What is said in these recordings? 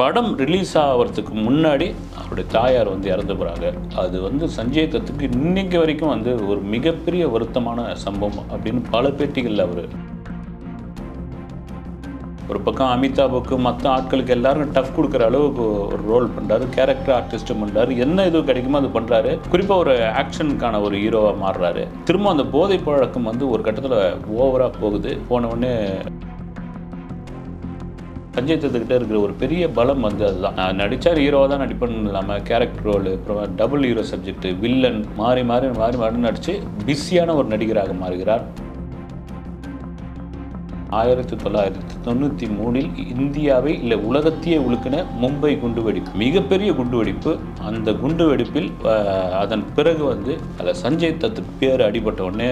படம் ரிலீஸ் ஆகிறதுக்கு முன்னாடி அவருடைய தாயார் வந்து இறந்து போகிறாங்க அது வந்து சஞ்சய் தத்துக்கு இன்னைக்கு வரைக்கும் வந்து ஒரு மிகப்பெரிய வருத்தமான சம்பவம் அப்படின்னு பல பேட்டிகளில் அவர் ஒரு பக்கம் அமிதாபுக்கு மற்ற ஆட்களுக்கு எல்லாரும் டஃப் கொடுக்குற அளவுக்கு ஒரு ரோல் பண்ணுறாரு கேரக்டர் ஆர்டிஸ்ட்டும் பண்ணுறாரு என்ன இது கிடைக்குமோ அது பண்ணுறாரு குறிப்பாக ஒரு ஆக்ஷனுக்கான ஒரு ஹீரோவாக மாறுறாரு. திரும்ப அந்த போதை பழக்கம் வந்து ஒரு கட்டத்தில் ஓவராக போகுது. போன உடனே சஞ்சய் தத்துக்கிட்ட இருக்கிற ஒரு பெரிய பலம் வந்து அதுதான். நான் நடித்தார் ஹீரோவாக தான் நடிப்பேன் இல்லாமல் கேரக்டர் ரோல் அப்புறம் டபுள் ஹீரோ சப்ஜெக்ட் வில்லன் மாறி மாறி மாறி மாறி நடித்து பிஸியான ஒரு நடிகராக மாறுகிறார். ஆயிரத்தி தொள்ளாயிரத்தி தொண்ணூற்றி மூணில் இந்தியாவை இல்லை உலகத்தையே உழுக்கின மும்பை குண்டுவெடிப்பு மிகப்பெரிய குண்டுவெடிப்பு அந்த குண்டுவெடிப்பில் அதன் பிறகு வந்து அதில் சஞ்சய் தத் பேர் அடிபட்ட உடனே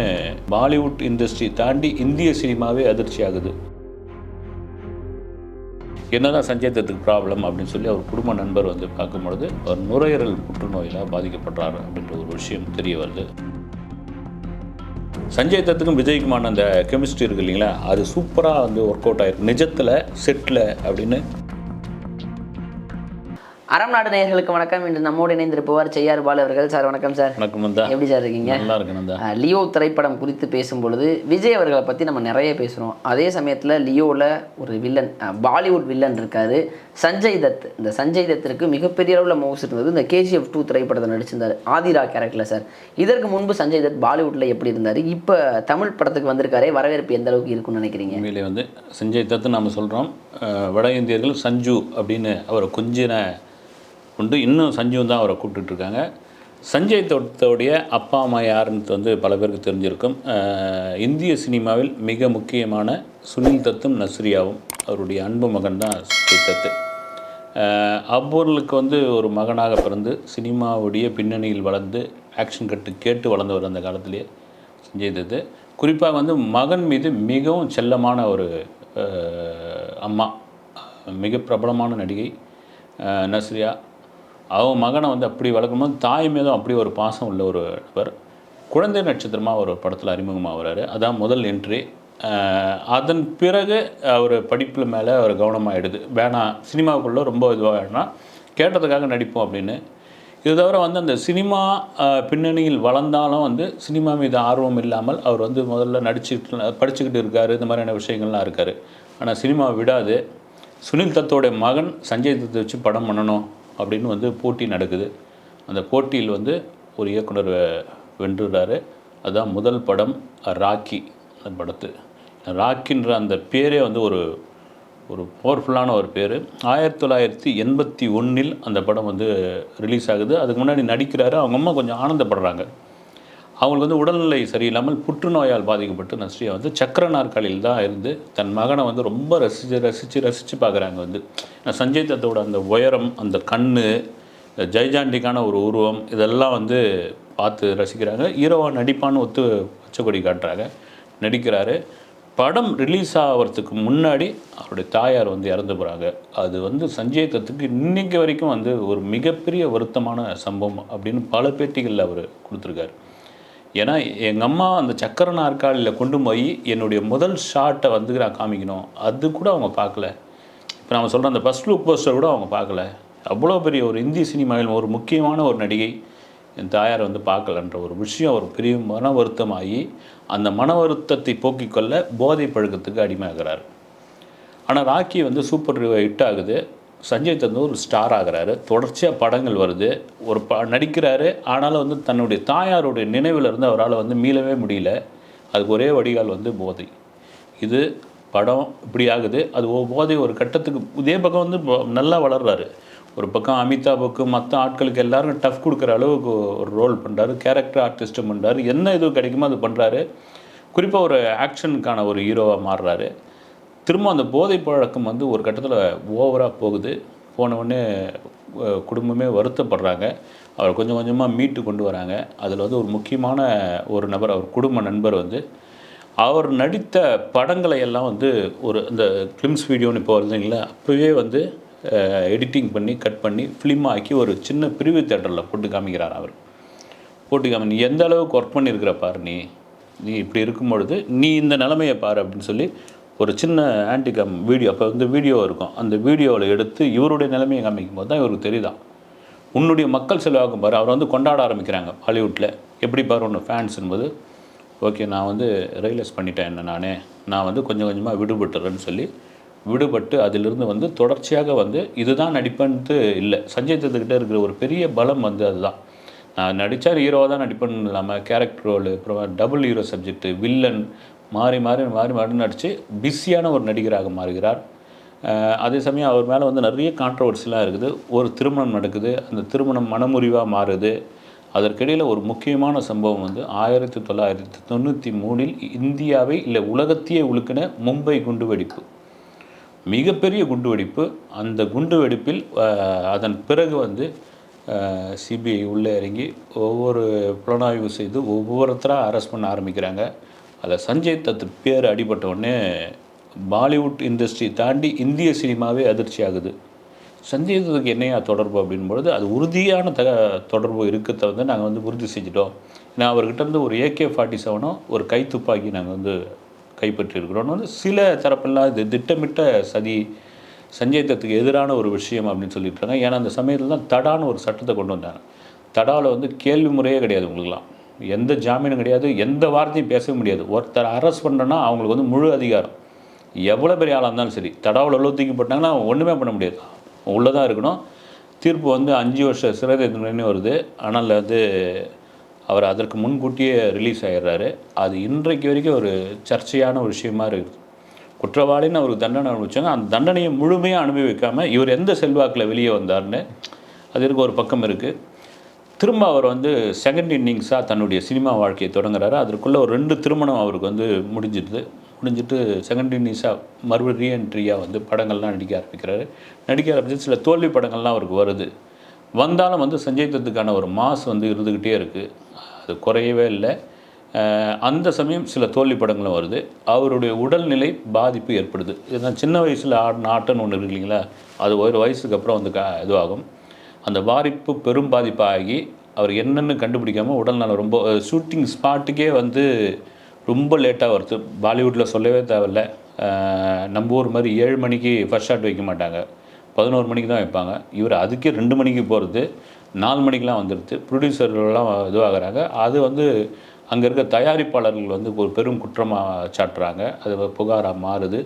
பாலிவுட் இண்டஸ்ட்ரி தாண்டி இந்திய சினிமாவே அதிர்ச்சி ஆகுது என்னதான் சஞ்சய் தத்துக்கு ப்ராப்ளம் அப்படின்னு சொல்லி அவர் குடும்ப நண்பர் வந்து பார்க்கும்பொழுது அவர் நுரையீரல் புற்றுநோயில் பாதிக்கப்படுறார் அப்படின்ற ஒரு விஷயம் தெரிய வருது. சஞ்சய் தத்துக்கும் விஜய்க்குமான அந்த கெமிஸ்ட்ரி இருக்கு இல்லைங்களா? அது சூப்பராக வந்து ஒர்க் அவுட் ஆயிருக்கு. நிஜத்தில் செட்டில் அப்படின்னு அறம் நாடு நேயர்களுக்கு வணக்கம். இன்று நம்மோடு இணைந்திருப்பவர் செய்யார் பாலு அவர்கள். சார் வணக்கம் சார். வணக்கம் எப்படி சார் இருக்கீங்க? நல்லா இருக்கு நந்தா. அஹ், லியோ திரைப்படம் குறித்து பேசும்பொழுது விஜய் அவர்களை பற்றி நம்ம நிறைய பேசுகிறோம் அதே சமயத்தில் லியோவில் ஒரு வில்லன் பாலிவுட் வில்லன் இருக்காரு. சஞ்சய் தத். இந்த சஞ்சய் தத்திற்கு மிகப்பெரிய அளவில் மவுஸ் இருந்தது. இந்த கேஜிஎஃப் டூ திரைப்படத்தை நடிச்சிருந்தார் ஆதிரா கேரக்டரில் சார். இதற்கு முன்பு சஞ்சய் தத் பாலிவுட்டில் எப்படி இருந்தார்? இப்போ தமிழ் படத்துக்கு வந்திருக்காரே வரவேற்பு எந்த அளவுக்கு இருக்கும்னு நினைக்கிறீங்க? உண்மையிலே வந்து சஞ்சய் தத்து நம்ம சொல்கிறோம் வட இந்தியர்கள் சஞ்சு அப்படின்னு அவரை கொஞ்சின கொண்டு இன்னும் சஞ்சீவ் தான் அவரை கூப்பிட்டுட்ருக்காங்க. சஞ்சய் தோட்டத்தோடைய அப்பா அம்மா யாருன்னு வந்து பல பேருக்கு தெரிஞ்சிருக்கும். இந்திய சினிமாவில் மிக முக்கியமான சுனில் தத்தும் நஸ்ரியாவும் அவருடைய அன்பு மகன் தான் சஞ்சய் தத்து. அஹ், அவ்வொருளுக்கு வந்து ஒரு மகனாக பிறந்து சினிமாவுடைய பின்னணியில் வளர்ந்து ஆக்ஷன் கட்டு கேட்டு வளர்ந்தவர் அந்த காலத்திலேயே சஞ்சய் தத்து. குறிப்பாக வந்து மகன் மீது மிகவும் செல்லமான ஒரு அம்மா. மிக பிரபலமான நடிகை நஸ்ரியா. அவன் மகனை வந்து அப்படி வளர்க்கும்போது தாய் மீதும் அப்படி ஒரு பாசம் உள்ள ஒரு நபர். குழந்தை நட்சத்திரமாக ஒரு படத்தில் அறிமுகமாகிறாரு. அதான் முதல் என்ட்ரி அதன் பிறகு அவர் படிப்பில் மேலே அவர் கவனமாகிடுது வேணாம் சினிமாவுக்குள்ளே ரொம்ப இதுவாகிடுனா கேட்டதுக்காக நடிப்போம் அப்படின்னு. இது தவிர வந்து அந்த சினிமா பின்னணியில் வளர்ந்தாலும் வந்து சினிமா மீது ஆர்வம் இல்லாமல் அவர் வந்து முதல்ல நடிச்சுட்டு படிச்சுக்கிட்டு இருக்கார். இந்த மாதிரியான விஷயங்கள்லாம் இருக்கார். ஆனால் சினிமா விடாது. சுனில் தத்தோடைய மகன் சஞ்சய் தத்தை வச்சு படம் பண்ணணும். அப்படின்னு வந்து போட்டி நடக்குது. அந்த போட்டியில் வந்து ஒரு இயக்குனர் வென்றுறாரு. அதுதான் முதல் படம் ராக்கி அந்த படத்து. ராக்கின்ற அந்த பேரே வந்து ஒரு ஒரு பவர்ஃபுல்லான ஒரு பேர். ஆயிரத்தி தொள்ளாயிரத்தி எண்பத்தி ஒன்றில் அந்த படம் வந்து ரிலீஸ் ஆகுது. அதுக்கு முன்னாடி நடிக்கிறாரு. அவங்க அம்மா கொஞ்சம் ஆனந்தப்படுறாங்க. அவங்களுக்கு வந்து உடல்நிலை சரியில்லாமல் புற்றுநோயால் பாதிக்கப்பட்டு நஸ்ரியா வந்து சக்கர நாற்காலியில் தான் இருந்து தன் மகனை வந்து ரொம்ப ரசித்து ரசித்து ரசித்து பார்க்குறாங்க வந்து. சஞ்சய் தத்தோட அந்த உயரம் அந்த கண் ஜெய்ஜாண்டிக்கான ஒரு உருவம் இதெல்லாம் வந்து பார்த்து ரசிக்கிறாங்க. ஹீரோவாக நடிப்பான்னு ஒத்து பச்சைக்கொடி காட்டுறாங்க. நடிக்கிறாரு. படம் ரிலீஸ் ஆகிறதுக்கு முன்னாடி அவருடைய தாயார் வந்து இறந்து போகிறாங்க அது வந்து சஞ்சய் தத்துக்கு இன்றைக்கு வரைக்கும் வந்து ஒரு மிகப்பெரிய வருத்தமான சம்பவம் அப்படின்னு பல பேட்டிகளில் அவர் கொடுத்துருக்காரு. ஏன்னா எங்கள் அம்மா அந்த சக்கர நாற்காலியில் கொண்டு போய் என்னுடைய முதல் ஷாட்டை வந்து நான் காமிக்கணும். அது கூட அவங்க பார்க்கல. இப்போ நம்ம சொல்கிற அந்த ஃபஸ்ட் லுக் போஸ்டர் கூட அவங்க பார்க்கல. அவ்வளோ பெரிய ஒரு இந்தி சினிமாவில் ஒரு முக்கியமான ஒரு நடிகை என் தாயார் வந்து பார்க்கலன்ற ஒரு விஷயம் ஒரு பெரிய மன வருத்தமாகி அந்த மன வருத்தத்தை போக்கிக் கொள்ள போதை பழக்கத்துக்கு அடிமையாகிறார். ஆனால் ராக்கி வந்து சூப்பர் ஹிட் ஆகுது. சஞ்சய் தந்து ஒரு ஸ்டார் ஆகிறாரு. தொடர்ச்சியாக படங்கள் வருது. ஒரு ப நடிக்கிறாரு. ஆனாலும் வந்து தன்னுடைய தாயாருடைய நினைவிலிருந்து அவரால் வந்து மீளவே முடியல. அதுக்கு ஒரே வடிகால் வந்து போதை இது படம் இப்படி ஆகுது. அது போதை ஒரு கட்டத்துக்கு இதே பக்கம் வந்து நல்லா வளர்றாரு. ஒரு பக்கம் அமிதாபுக்கு மற்ற ஆட்களுக்கு எல்லாரும் டஃப் கொடுக்குற அளவுக்கு ஒரு ரோல் பண்ணுறாரு கேரக்டர் ஆர்டிஸ்ட்டும் பண்ணுறாரு என்ன இது கிடைக்குமோ அது பண்ணுறாரு குறிப்பாக ஒரு ஆக்ஷனுக்கான ஒரு ஹீரோவாக மாறுறாரு. திரும்ப அந்த போதை பழக்கம் வந்து ஒரு கட்டத்தில் ஓவராக போகுது. போனவுடனே குடும்பமே வருத்தப்படுறாங்க. அவர் கொஞ்சம் கொஞ்சமாக மீட்டு கொண்டு வராங்க. அதில் வந்து ஒரு முக்கியமான ஒரு நபர் அவர் குடும்ப நண்பர் வந்து அவர் நடித்த படங்களை எல்லாம் வந்து ஒரு இந்த கிளிம்ஸ் வீடியோன்னு இப்போ வருதுங்களா அப்போவே வந்து எடிட்டிங் பண்ணி கட் பண்ணி ஃபிலிம் ஆக்கி ஒரு சின்ன பிரிவு தேட்டரில் போட்டு காமிக்கிறார் அவர். போட்டு காமி நீ எந்த அளவுக்கு ஒர்க் பண்ணியிருக்கிற பாரு நீ. நீ இப்படி இருக்கும் பொழுது நீ இந்த நிலமையை பாரு அப்படின்னு சொல்லி ஒரு சின்ன ஆன்டிகம் வீடியோ அப்போ வந்து வீடியோ இருக்கும். அந்த வீடியோவில் எடுத்து இவருடைய நிலைமையை காமிக்கும் போது தான் இவருக்கு தெரியுதான் உன்னுடைய மக்கள் செலவாகும் பாரு அவர் வந்து கொண்டாட ஆரம்பிக்கிறாங்க ஹாலிவுட்டில் எப்படி பாரு ஒன்று ஃபேன்ஸ் என்பது ஓகே நான் வந்து ரியலைஸ் பண்ணிட்டேன் என்ன நானே. நான் வந்து கொஞ்சம் கொஞ்சமாக விடுபட்டுறேன்னு சொல்லி விடுபட்டு அதிலிருந்து வந்து தொடர்ச்சியாக வந்து இதுதான் நடிப்பன்ட்டு இல்லை. சஞ்சய் தத்துக்கிட்டே இருக்கிற ஒரு பெரிய பலம் வந்து அதுதான். நான் நடித்தா ஹீரோவாக தான் நடிப்பேன்னு இல்லாமல் கேரக்டர் ரோலு அப்புறம் டபுள் ஹீரோ சப்ஜெக்ட்டு வில்லன் மாறி மாறி மாறி மாறி நடித்து பிஸியான ஒரு நடிகராக மாறுகிறார். அதே சமயம் அவர் மேலே வந்து நிறைய கான்ட்ரவர்சிலாம் இருக்குது. ஒரு திருமணம் நடக்குது. அந்த திருமணம் மனமுறிவாக மாறுது. அதற்கிடையில் ஒரு முக்கியமான சம்பவம் வந்து ஆயிரத்தி தொள்ளாயிரத்தி தொண்ணூற்றி மூணில் இந்தியாவை இல்லை உலகத்தையே உழுக்கின மும்பை குண்டுவெடிப்பு. மிகப்பெரிய குண்டுவெடிப்பு. அந்த குண்டுவெடிப்பில் வெடிப்பில் அதன் பிறகு வந்து சிபிஐ உள்ளே இறங்கி ஒவ்வொரு புலனாய்வு செய்து ஒவ்வொருத்தராக அரெஸ்ட் பண்ண ஆரம்பிக்கிறாங்க. அதில் சஞ்சய் தத் பேர் அடிபட்ட உடனே பாலிவுட் இண்டஸ்ட்ரி தாண்டி இந்திய சினிமாவே அதிர்ச்சி ஆகுது. சஞ்சய் தத்துக்கு என்னையா தொடர்பு அப்படின்பொழுது அது உறுதியான த தொடர்பு இருக்கிறத வந்து நாங்கள் வந்து உறுதி செஞ்சிட்டோம். ஏன்னா அவர்கிட்ட இருந்து ஒரு ஏகே ஃபார்ட்டி செவனும் ஒரு கைத்துப்பாக்கி நாங்கள் வந்து கைப்பற்றியிருக்கிறோம் வந்து சில தரப்பெல்லாம் இது திட்டமிட்ட சதி சஞ்சய் தத்துக்கு எதிரான ஒரு விஷயம் அப்படின்னு சொல்லியிருக்காங்க ஏன்னா அந்த சமயத்தில் தான் தடான்னு ஒரு சட்டத்தை கொண்டு வந்தாங்க. தடாவில் வந்து கேள்வி முறையே கிடையாது உங்களுக்குலாம் எந்த ஜாமீனும் கிடையாது எந்த வார்த்தையும் பேசவே முடியாது. ஒருத்தர் அரெஸ்ட் பண்ணுறோன்னா அவங்களுக்கு வந்து முழு அதிகாரம். எவ்வளோ பெரிய ஆளாக இருந்தாலும் சரி தடாவில் உள்ள தூக்கி போட்டாங்கன்னா ஒன்றுமே பண்ண முடியாது. உள்ளே தான் இருக்கணும். தீர்ப்பு வந்து அஞ்சு வருஷம் சிறை தண்டனை வருது. ஆனால் வந்து அவர் அதற்கு முன்கூட்டியே ரிலீஸ் ஆகிடுறாரு அது இன்றைக்கு வரைக்கும் ஒரு சர்ச்சையான ஒரு விஷயமா இருக்குது. குற்றவாளின்னு அவருக்கு தண்டனை அனுபவிச்சாங்க அந்த தண்டனையை முழுமையாக அனுபவிக்காமல் இவர் எந்த செல்வாக்கில் வெளியே வந்தார்னு அது இருக்க ஒரு பக்கம் இருக்குது திரும்ப அவர் வந்து செகண்ட் இன்னிங்ஸாக தன்னுடைய சினிமா வாழ்க்கையை தொடங்குறாரு. அதற்குள்ளே ஒரு ரெண்டு திருமணம் அவருக்கு வந்து முடிஞ்சிடுது. முடிஞ்சிட்டு செகண்ட் இன்னிங்ஸாக மறுபடியும் ரீஎன்ட்ரியாக வந்து படங்கள்லாம் நடிக்க ஆரம்பிக்கிறாரு. நடிக்க ஆரம்பிச்சு சில தோல்வி படங்கள்லாம் அவருக்கு வருது. வந்தாலும் வந்து சஞ்சய் தத்துக்கான ஒரு மாஸ் வந்து இருந்துக்கிட்டே இருக்குது அது குறையவே இல்லை. அந்த சமயம் சில தோல்வி படங்களும் வருது. அவருடைய உடல்நிலை பாதிப்பு ஏற்படுது. இதுதான் சின்ன வயசில் ஆடின ஆட்டன்னு ஒன்று இருக்கு இல்லைங்களா? அது ஒரு வயசுக்கு அப்புறம் வந்து க இதுவாகும். அந்த பாதிப்பு பெரும் பாதிப்பாகி அவர் என்னென்னு கண்டுபிடிக்காமல் உடல்நலம் ரொம்ப ஷூட்டிங் ஸ்பாட்டுக்கே வந்து ரொம்ப லேட்டாக வருது. பாலிவுட்டில் சொல்லவே தேவையில்ல. நம்ம ஊர் மாதிரி ஏழு மணிக்கு ஃபர்ஸ்ட் ஷாட் வைக்க மாட்டாங்க. பதினோரு மணிக்கு தான் வைப்பாங்க. இவர் அதுக்கே ரெண்டு மணிக்கு போகிறது நாலு மணிக்கெலாம் வந்துடுது ப்ரொடியூசர்லாம் இதுவாகிறாங்க. அது வந்து அங்கே இருக்க தயாரிப்பாளர்கள் வந்து ஒரு பெரும் குற்றமாக சாட்டுறாங்க. அது புகாராக மாறுது.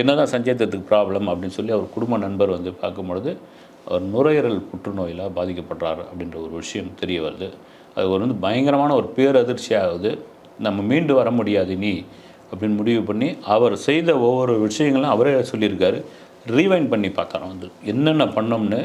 என்னதான் சஞ்சய் தத்துக்கு ப்ராப்ளம் அப்படின்னு சொல்லி அவர் குடும்ப நண்பர் வந்து பார்க்கும்பொழுது அவர் நுரையீரல் புற்றுநோயில் பாதிக்கப்படுறாரு அப்படின்ற ஒரு விஷயம் தெரிய வருது. அது ஒரு வந்து பயங்கரமான ஒரு பேரதிர்ச்சியாகுது நம்ம மீண்டு வர முடியாது நீ அப்படின்னு முடிவு பண்ணி அவர் செய்த ஒவ்வொரு விஷயங்களும் அவரே சொல்லியிருக்காரு. ரீவைண்ட் பண்ணி பார்த்தாராம் வந்து என்னென்ன பண்ணோம்னு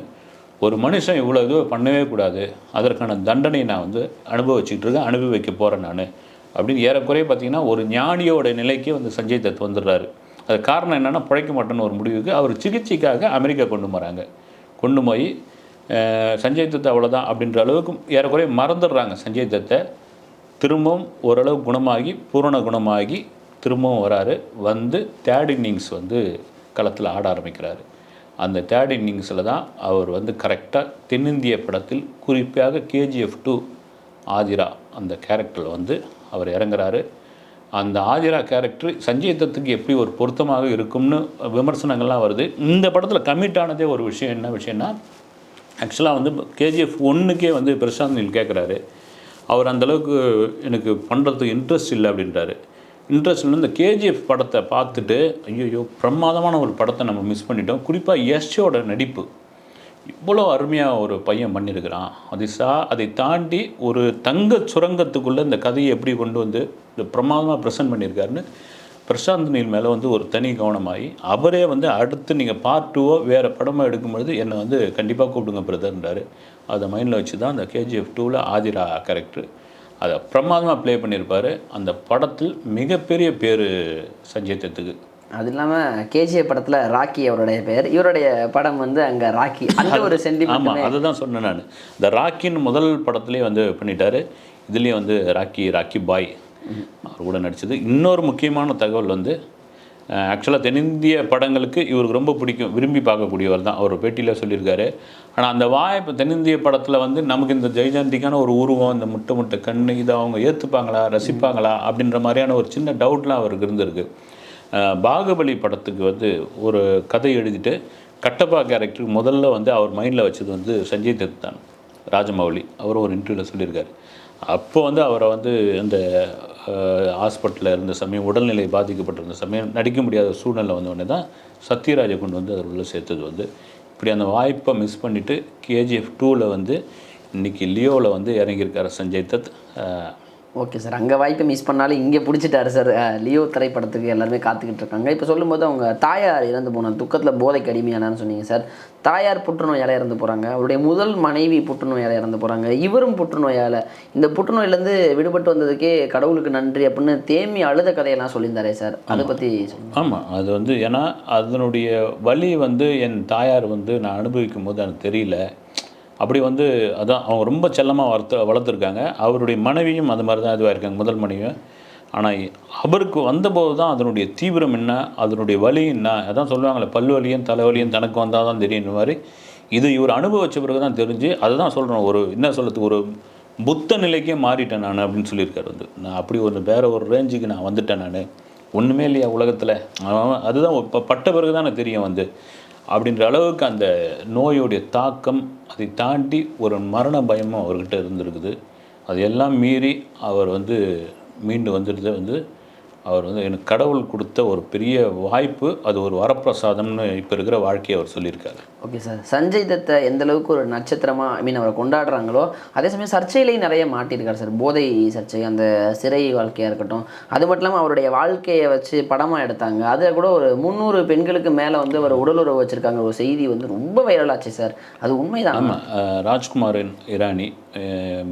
ஒரு மனுஷன் இவ்வளோ இது பண்ணவே கூடாது. அதற்கான தண்டனையை நான் வந்து அனுபவிச்சுக்கிட்டு இருக்கேன் அனுபவிக்க போகிறேன் நான். அப்படின்னு ஏறக்குறைய பார்த்தீங்கன்னா ஒரு ஞானியோட நிலைக்கு வந்து சஞ்சய் தத் வந்துடுறாரு. அது காரணம் என்னென்னா பிழைக்க மாட்டேன்னு ஒரு முடிவுக்கு அவர் சிகிச்சைக்காக அமெரிக்கா கொண்டு போகிறாங்க கொண்டு போய் சஞ்சய் தத் அவ்வளோதான் அப்படின்ற அளவுக்கு ஏறக்குறைய மறந்துடுறாங்க சஞ்சய் தத்தை. திரும்பவும் ஓரளவு குணமாகி பூரண குணமாகி திரும்பவும் வராரு. வந்து தேர்ட் இன்னிங்ஸ் வந்து களத்தில் ஆட ஆரம்பிக்கிறாரு. அந்த தேர்ட் இன்னிங்ஸில் தான் அவர் வந்து கரெக்டாக தென்னிந்திய படத்தில் குறிப்பாக கேஜிஎஃப் டூ ஆதிரா அந்த கேரக்டரில் வந்து அவர் இறங்குறாரு. அந்த ஆதிரா கேரக்டர் சஞ்சய் தத்துக்கு எப்படி ஒரு பொருத்தமாக இருக்கும்னு விமர்சனங்கள்லாம் வருது. இந்த படத்தில் கமிட் ஆனதே ஒரு விஷயம் என்ன விஷயம்னா ஆக்சுவலாக வந்து கேஜிஎஃப் ஒன்றுக்கே வந்து பிரசாந்த் நீல் கேட்குறாரு அவர் அந்தளவுக்கு எனக்கு பண்ணுறதுக்கு இன்ட்ரெஸ்ட் இல்லை அப்படின்றாரு. இன்ட்ரெஸ்ட் வந்து இந்த கேஜிஎஃப் படத்தை பார்த்துட்டு ஐயோ பிரமாதமான ஒரு படத்தை நம்ம மிஸ் பண்ணிட்டோம். குறிப்பாக யஷோட நடிப்பு. இவ்வளோ அருமையாக ஒரு பையன் பண்ணியிருக்கிறான் அது சா அதை தாண்டி ஒரு தங்க சுரங்கத்துக்குள்ளே இந்த கதையை எப்படி கொண்டு வந்து இந்த பிரமாதமாக ப்ரெசென்ட் பண்ணியிருக்காருன்னு பிரசாந்த் நீல் மேலே வந்து ஒரு தனி கவனமாகி அவரே வந்து அடுத்து நீங்கள் பார்ட் டூவோ வேறு படமாக எடுக்கும்பொழுது என்னை வந்து கண்டிப்பாக கூப்பிடுங்க பிரதர்ன்றாரு அதை மைண்டில் வச்சு தான் அந்த கேஜிஎஃப் டூவில் ஆதிரா கேரக்டர் அதை பிரமாதமாக ப்ளே பண்ணியிருப்பார் அந்த படத்தில் மிகப்பெரிய பேர் சஞ்சய் தத்துக்கு. அது இல்லாமல் கேஜிஎஃப் படத்தில் ராக்கி அவருடைய பெயர். இவருடைய படம் வந்து அங்கே ராக்கி. அந்த ஒரு சென்டிமெண்ட் ஆமாம் அதை தான் சொன்னேன் நான். இந்த ராக்கின்னு முதல் படத்துலேயே வந்து பண்ணிட்டாரு. இதுலேயும் வந்து ராக்கி ராக்கி பாய். அவர் கூட நடிச்சது. இன்னொரு முக்கியமான தகவல் வந்து ஆக்சுவலாக தென்னிந்திய படங்களுக்கு இவருக்கு ரொம்ப பிடிக்கும். விரும்பி பார்க்கக்கூடியவர் தான். அவர் பேட்டியில் சொல்லியிருக்காரு. ஆனால் அந்த வாய்ப்பு தென்னிந்திய படத்தில் வந்து நமக்கு இந்த ஜெய்ஜாண்டிக்கான ஒரு உருவம் இந்த முட்டை முட்டை கண் இதை அவங்க ஏற்றுப்பாங்களா ரசிப்பாங்களா அப்படின்ற மாதிரியான ஒரு சின்ன டவுட்லாம் அவருக்கு இருந்திருக்கு. பாகுபலி படத்துக்கு வந்து ஒரு கதை எழுதிட்டு கட்டப்பா கேரக்டருக்கு முதல்ல வந்து அவர் மைண்டில் வச்சது வந்து சஞ்சய் தத் தான். ராஜமௌலி. அவர் ஒரு இன்டர்வியூவில் சொல்லியிருக்காரு. அப்போ வந்து அவரை வந்து அந்த ஹாஸ்பிட்டலில் இருந்த சமயம் உடல்நிலை பாதிக்கப்பட்டிருந்த சமயம் நடிக்க முடியாத சூழ்நிலை வந்த உடனே தான் சத்யராஜை கொண்டு வந்து அவர் உள்ளே சேர்த்தது வந்து. இப்படி அந்த வாய்ப்பை மிஸ் பண்ணிவிட்டு கேஜிஎஃப் டூவில் வந்து இன்னைக்கு லியோவில் வந்து இறங்கியிருக்காரு சஞ்சய் தத். ஓகே சார் அங்கே வாய்ப்பை மிஸ் பண்ணாலும் இங்கே பிடிச்சிட்டாரு சார் லியோ திரைப்படத்துக்கு எல்லாருமே காத்துக்கிட்டு இருக்காங்க. இப்போ சொல்லும்போது அவங்க தாயார் இறந்து போன துக்கத்தில் போதைக்கு அடிமையானான்னு சொன்னீங்க சார் தாயார் புற்றுநோயால் இறந்து போகிறாங்க அவருடைய முதல் மனைவி புற்றுநோயால் இறந்து போகிறாங்க இவரும் புற்றுநோயால். இந்த புற்றுநோயிலேருந்து விடுபட்டு வந்ததுக்கே கடவுளுக்கு நன்றி அப்படின்னு தேம்பி அழுத கதையெல்லாம் சொல்லியிருந்தாரே சார் அதை பற்றி ஆமாம் அது வந்து ஏன்னா அதனுடைய வலி வந்து என் தாயார் வந்து நான் அனுபவிக்கும் போது எனக்கு தெரியல. அப்படி வந்து அதான் அவங்க ரொம்ப செல்லமாக வளர்த்து வளர்த்துருக்காங்க. அவருடைய மனைவியும் அது மாதிரி தான் இதுவாக இருக்காங்க முதல் மனைவியும். ஆனால் அவருக்கு வந்தபோது தான் அதனுடைய தீவிரம் என்ன அதனுடைய வலி என்ன அதான் சொல்லுவாங்களே பல்வலியும் தலைவலியும் தனக்கு வந்தால் தான் தெரியும் மாதிரி இது இவர் அனுபவிச்ச பிறகு தான் தெரிஞ்சு அதுதான் சொல்கிறேன் ஒரு என்ன சொல்கிறதுக்கு ஒரு புத்த நிலைக்கே மாறிட்டேன் நான் அப்படின்னு சொல்லியிருக்காரு வந்து. நான் அப்படி ஒரு வேற ஒரு ரேஞ்சுக்கு நான் வந்துட்டேன் நான். ஒன்றுமே இல்லையா உலகத்தில். அதுதான் இப்போ பட்ட பிறகு தான் எனக்கு தெரியும் வந்து. அப்படின்ற அளவுக்கு அந்த நோயுடைய தாக்கம் அதை தாண்டி ஒரு மரண பயமும் அவர்கிட்ட இருந்திருக்குது. அது எல்லாம் மீறி அவர் வந்து மீண்டு வந்துடுது வந்து அவர் வந்து எனக்கு கடவுள் கொடுத்த ஒரு பெரிய வாய்ப்பு அது ஒரு வரப்பிரசாதம்னு இப்போ இருக்கிற வாழ்க்கையை அவர் சொல்லியிருக்காரு. Okay sir. சஞ்சய் தத்தை எந்த அளவுக்கு ஒரு நட்சத்திரமா ஐ மீன் அவரை கொண்டாடுறாங்களோ அதே சமயம் சர்ச்சையிலையும் நிறைய மாட்டியிருக்காரு சார். போதை சர்ச்சை அந்த சிறை வாழ்க்கையாக இருக்கட்டும் அது மட்டும் இல்லாமல் அவருடைய வாழ்க்கையை வச்சு படமாக எடுத்தாங்க. அதில் கூட ஒரு முந்நூறு பெண்களுக்கு மேலே வந்து அவர் உடலுறவு வச்சுருக்காங்க. ஒரு செய்தி வந்து ரொம்ப வைரலாச்சு சார். அது உண்மைதான்? ஆமாம் ராஜ்குமாரின் இரானி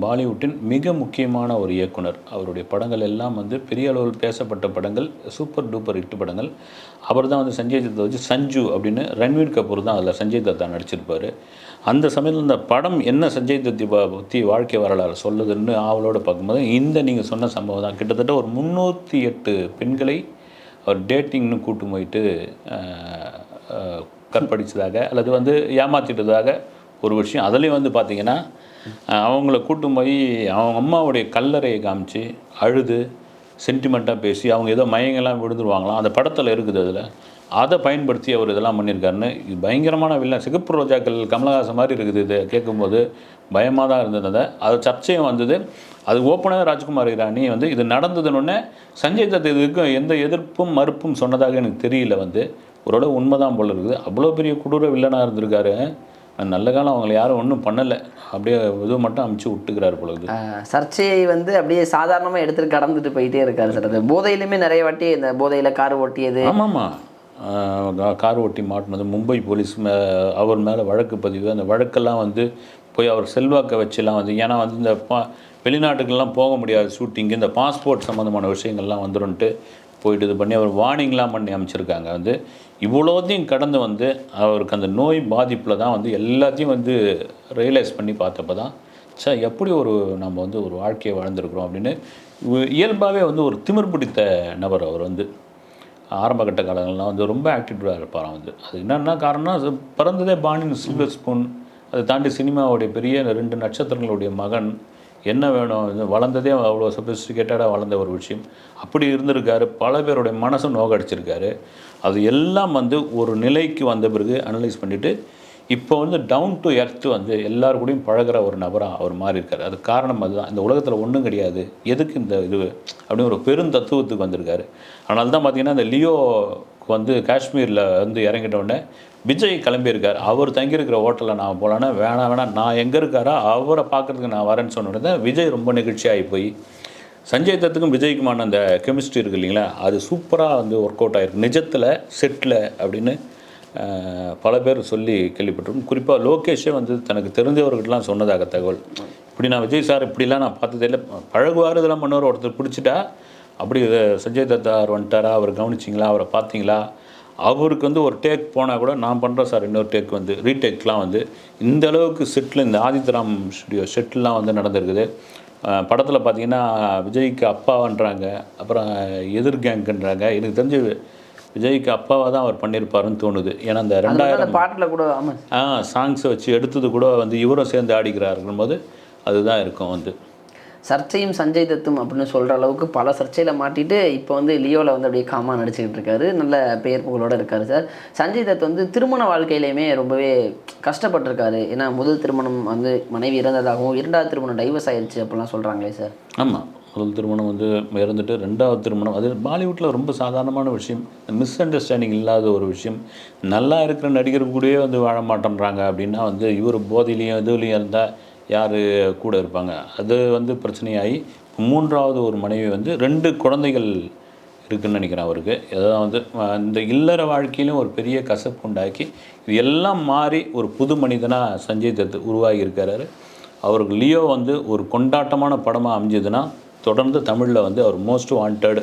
பாலிவுட்டின் மிக முக்கியமான ஒரு இயக்குனர். அவருடைய படங்கள் எல்லாம் வந்து பெரிய அளவில் பேசப்பட்ட படங்கள் சூப்பர் டூப்பர் ஹிட் படங்கள். அவர் தான் வந்து சஞ்சய் தத்தை வச்சு சஞ்சு அப்படின்னு ரன்வீர் கபூர் தான் அதில் சஞ்சய் தத்தா நடிச்சிருப்பார். அந்த சமயத்தில் இந்த படம் என்ன சஞ்சய் தத்தி ப- பற்றி வாழ்க்கை வரலாறு சொல்லுதுன்னு ஆவலோடு பார்க்கும்போது இந்த நீங்கள் சொன்ன சம்பவம் தான். கிட்டத்தட்ட ஒரு முந்நூற்றி எட்டு பெண்களை அவர் டேட்டிங்னு கூட்டு போயிட்டு கற்படித்ததாக அல்லது வந்து ஏமாற்றிட்டதாக ஒரு விஷயம். அதுலேயும் வந்து பார்த்தீங்கன்னா அவங்கள கூட்டு போய் அவங்க அம்மாவுடைய கல்லறையை காமிச்சு அழுது சென்டிமெண்ட்டாக பேசி அவங்க ஏதோ மயங்கெல்லாம் விழுந்துருவாங்களாம். அந்த படத்தில் இருக்குது அதில். அதை பயன்படுத்தி அவர் இதெல்லாம் பண்ணியிருக்காருன்னு இது பயங்கரமான வில்லன் சிகப்பு ரோஜாக்கள் கமலஹாசன் மாதிரி இருக்குது இது கேட்கும்போது பயமாக தான் இருந்தது அதை. அது சர்ச்சையும் வந்தது. அது ஓப்பனாக ராஜ்குமார் இராணி வந்து இது நடந்ததுன்னொடனே சஞ்சய் தத் இதுக்கு எந்த எதிர்ப்பும் மறுப்பும் சொன்னதாக எனக்கு தெரியல வந்து. ஓரளவு உண்மைதான் போல இருக்குது. அவ்வளோ பெரிய கொடூர வில்லனாக இருந்திருக்காரு. நல்ல காலம் அவங்களை யாரும் ஒன்றும் பண்ணலை. அப்படியே இது மட்டும் அமுச்சு விட்டுக்கிறாரு ஆஹ் சர்ச்சையை வந்து அப்படியே சாதாரணமாக எடுத்துட்டு கடந்துட்டு போயிட்டே இருக்காரு சார். அது போதையிலுமே நிறைய வாட்டி இந்த போதையில் கார் ஓட்டியது. ஆமாம்மா கார் ஓட்டி மாட்டினது. மும்பை போலீஸ் மே அவர் மேலே வழக்கு பதிவு. அந்த வழக்கெல்லாம் வந்து போய் அவர் செல்வாக்கை வச்சுலாம் வந்து ஏன்னா வந்து இந்த பா வெளிநாட்டுக்கெல்லாம் போக முடியாது ஷூட்டிங்கு இந்த பாஸ்போர்ட் சம்மந்தமான விஷயங்கள்லாம் வந்துருன்ட்டு போயிட்டு இது பண்ணி அவர் வார்னிங்லாம் பண்ணி அமைச்சிருக்காங்க. வந்து இவ்வளோத்தையும் கடந்து வந்து அவருக்கு அந்த நோய் பாதிப்பில் தான் வந்து எல்லாத்தையும் வந்து ரியலைஸ் பண்ணி பார்த்தப்ப தான் சே எப்படி ஒரு நம்ம வந்து ஒரு வாழ்க்கையை வாழ்ந்துருக்குறோம் அப்படின்னு இயல்பாகவே வந்து ஒரு திமிர் பிடித்த நபர் அவர் வந்து. ஆரம்பகட்ட காலங்கள்லாம் வந்து ரொம்ப ஆக்டிவாக இருப்பார் வந்து. அது என்னென்ன காரணம்னா அது பிறந்ததே பாணின் சில்வர் ஸ்பூன். அதை தாண்டி சினிமாவுடைய பெரிய ரெண்டு நட்சத்திரங்களுடைய மகன் என்ன வேணும்? இது வளர்ந்ததே அவ்வளோ சொபிஸ்டிகேட்டடாக வளர்ந்த ஒரு விஷயம். அப்படி இருந்திருக்காரு. பல பேருடைய மனசும் நோகடிச்சிருக்காரு. அது எல்லாம் வந்து ஒரு நிலைக்கு வந்த பிறகு அனலைஸ் பண்ணிவிட்டு இப்போ வந்து டவுன் டு எர்த் வந்து எல்லார் கூடயும் பழகுற ஒரு நபராக அவர் மாறி இருக்காரு. அது காரணம் அதுதான். இந்த உலகத்தில் ஒன்றும் கிடையாது. எதுக்கு இந்த இது? அப்படின்னு ஒரு பெரும் தத்துவத்துக்கு வந்திருக்காரு. அதனால தான் பார்த்தீங்கன்னா இந்த லியோக்கு வந்து காஷ்மீரில் வந்து இறங்கிட்ட உடனே விஜய் கிளம்பியிருக்கார். அவர் தங்கியிருக்கிற ஹோட்டலில் நான் போகலான்னா வேணாம் வேணாம் நான் எங்கே இருக்காரோ அவரை பார்க்கறதுக்கு நான் வரேன்னு சொன்ன உடனே விஜய் ரொம்ப நிகழ்ச்சியாகி போய் சஞ்சய் தத்துக்கும் விஜய்க்குமான அந்த கெமிஸ்ட்ரி இருக்கு இல்லைங்களா அது சூப்பராக வந்து ஒர்க் அவுட் ஆகிருக்கு நிஜத்தில் செட்டில் அப்படின்னு பல பேர் சொல்லி கேள்விப்பட்டிருக்கோம். குறிப்பாக லோகேஷே வந்து தனக்கு தெரிஞ்சவர்கிட்டலாம் சொன்னதாக தகவல். இப்படி நான் விஜய் சார் இப்படிலாம் நான் பார்த்ததே இல்லை. பழகுவார் இதெல்லாம் பண்ணுவார். ஒருத்தர் பிடிச்சிட்டா அப்படி சஞ்சய் தத்தார் வந்துட்டாரா? அவர் கவனிச்சிங்களா? அவரை பார்த்தீங்களா? அவருக்கு வந்து ஒரு டேக் போனால் கூட நான் பண்ணுறேன் சார். இன்னொரு டேக் வந்து ரீடேக்லாம் வந்து இந்த அளவுக்கு செட்டில் இந்த ஆதித்யராம் ஸ்டுடியோ செட்டில்லாம் வந்து நடந்திருக்குது. படத்தில் பார்த்தீங்கன்னா விஜய்க்கு அப்பாவன்றாங்க அப்புறம் எதிர் கேங்குன்றாங்க எனக்கு தெரிஞ்சு விஜய்க்கு அப்பாவாக தான் அவர் பண்ணியிருப்பாருன்னு தோணுது. ஏன்னா அந்த ரெண்டாயிரம் பாட்டில் கூட ஆமாம் ஆ சாங்ஸை வச்சு எடுத்தது கூட வந்து இவரும் சேர்ந்து ஆடிக்கிறாருங்கும் போது அதுதான் இருக்கும் வந்து. சர்ச்சையும் சஞ்சய் தத்தும் அப்படின்னு சொல்கிற அளவுக்கு பல சர்ச்சையில் மாட்டிட்டு இப்போ வந்து லியோவில் வந்து அப்படியே காமாக நடிச்சுக்கிட்டு இருக்காரு. நல்ல பெயர் புகழோடு இருக்காரு சார். சஞ்சய் தத் வந்து திருமண வாழ்க்கையிலையுமே ரொம்பவே கஷ்டப்பட்டிருக்காரு. ஏன்னா முதல் திருமணம் வந்து மனைவி இறந்ததாகவும் இரண்டாவது திருமணம் டைவர்ஸ் ஆயிடுச்சு அப்படிலாம் சொல்கிறாங்களே சார். ஆமாம் முதல் திருமணம் வந்து இறந்துட்டு ரெண்டாவது திருமணம். அது பாலிவுட்டில் ரொம்ப சாதாரணமான விஷயம். மிஸ் அண்டர்ஸ்டாண்டிங் இல்லாத ஒரு விஷயம். நல்லா இருக்கிற நடிகர் கூடயே வந்து வாழ மாட்டேன்றாங்க அப்படின்னா வந்து இவர் போதையிலையும் இதுலையும் இருந்தால் யார் கூட இருப்பாங்க. அது வந்து பிரச்சனையாகி மூன்றாவது ஒரு மனைவி வந்து ரெண்டு குழந்தைகள் இருக்குதுன்னு நினைக்கிறேன் அவருக்கு. எதாவது வந்து இந்த இல்லற வாழ்க்கையிலும் ஒரு பெரிய கசப்பு உண்டாக்கி இது எல்லாம் மாறி ஒரு புது மனிதனாக சஞ்சய் தத்து உருவாகி அவருக்கு லியோ வந்து ஒரு கொண்டாட்டமான படமாக அமைஞ்சதுன்னா தொடர்ந்து தமிழில் வந்து அவர் மோஸ்ட் வாண்டட்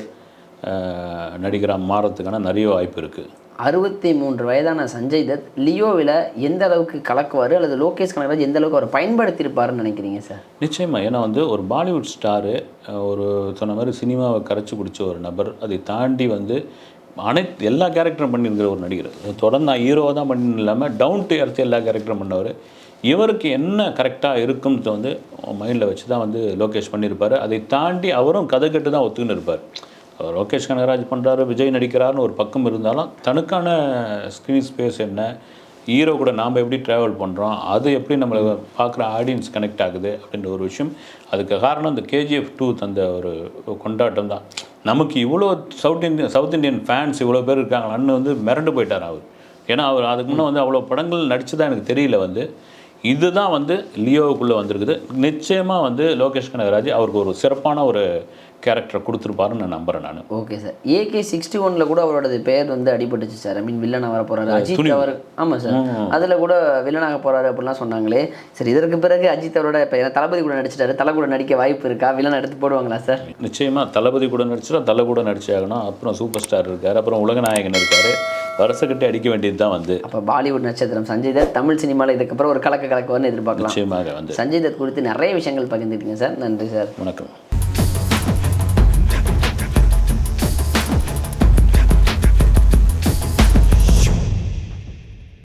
நடிகராக மாறத்துக்கான நிறைய வாய்ப்பு இருக்குது அறுபத்தி மூன்று வயதான சஞ்சய் தத் லியோவில் எந்த அளவுக்கு கலக்குவார்? அல்லது லோகேஷ் கனகராஜ் எந்த அளவுக்கு அவர் பயன்படுத்தியிருப்பாருன்னு நினைக்கிறீங்க சார் நிச்சயமாக ஏன்னா வந்து ஒரு பாலிவுட் ஸ்டாரு ஒரு சொன்ன மாதிரி சினிமாவை கரைச்சி பிடிச்ச ஒரு நபர். அதை தாண்டி வந்து அனைத்து எல்லா கேரக்டரும் பண்ணியிருக்கிற ஒரு நடிகர். தொடர்ந்து நான் ஹீரோவாக தான் பண்ணி இல்லாமல் டவுன் டு எர்த் எல்லா கேரக்டரும் பண்ணவர். இவருக்கு என்ன கரெக்டாக இருக்கும்னு வந்து மைண்டில் வச்சு தான் வந்து லோகேஷ் பண்ணியிருப்பார். அதை தாண்டி அவரும் கதை கட்டு தான் ஒத்துக்கின்னு இருப்பார். லோகேஷ் கனகராஜ் பண்ணுறாரு விஜய் நடிக்கிறாருன்னு ஒரு பக்கம் இருந்தாலும் தனக்கான ஸ்க்ரீன் ஸ்பேஸ் என்ன ஹீரோ கூட நாம் எப்படி ட்ராவல் பண்ணுறோம் அது எப்படி நம்மளை பார்க்குற ஆடியன்ஸ் கனெக்ட் ஆகுது அப்படின்ற ஒரு விஷயம். அதுக்கு காரணம் இந்த கேஜிஎஃப் டூ தந்த ஒரு கொண்டாட்டம் தான். நமக்கு இவ்வளோ south Indian south Indian fans இவ்வளோ பேர் இருக்காங்களான்னு வந்து மிரண்டு போயிட்டார் அவர். ஏன்னா அவர் அதுக்கு முன்னே வந்து அவ்வளோ படங்கள் நடிச்சதா எனக்கு தெரியல வந்து. இதுதான் வந்து லியோவுக்குள்ளே வந்திருக்குது. நிச்சயமாக வந்து லோகேஷ் கனகராஜ் அவருக்கு ஒரு சிறப்பான ஒரு கேரக்டரை கொடுத்துருப்பாருன்னு நான் நம்புகிறேன் நான். ஓகே சார் ஏகே சிக்ஸ்டி ஒனில் கூட அவரோட பேர் வந்து அடிபட்டுச்சு சார் ஐ மீன் வில்லனாக வர போகிறாரு அஜித் அவர். ஆமாம் சார் அதில் கூட வில்லனாக போகிறாரு அப்படிலாம் சொன்னாங்களே. சரி இதற்கு பிறகு அஜித் அவரோட இப்போ தளபதி கூட நடிச்சிட்டாரு. தலை கூட நடிக்க வாய்ப்பு இருக்கா? வில்லன் எடுத்து போடுவாங்களா சார் நிச்சயமாக தளபதி கூட நடிச்சிட்டா தலை கூட நடிச்சாகணும் அப்புறம் சூப்பர் ஸ்டார் இருக்கார். அப்புறம் உலகநாயகன் இருக்கார். வருஷக்கட்டி அடிக்க வேண்டியது தான் வந்து. அப்போ பாலிவுட் நட்சத்திரம் சஞ்சய் தத் தமிழ் சினிமாவில் இதுக்கப்புறம் ஒரு கலக்க கலக்குவார்னு எதிர்பார்க்கலாம். நிச்சயமாக வந்து. சஞ்சய் தத் குறித்து நிறைய விஷயங்கள் பகிர்ந்துட்டீங்க சார் நன்றி சார் வணக்கம்.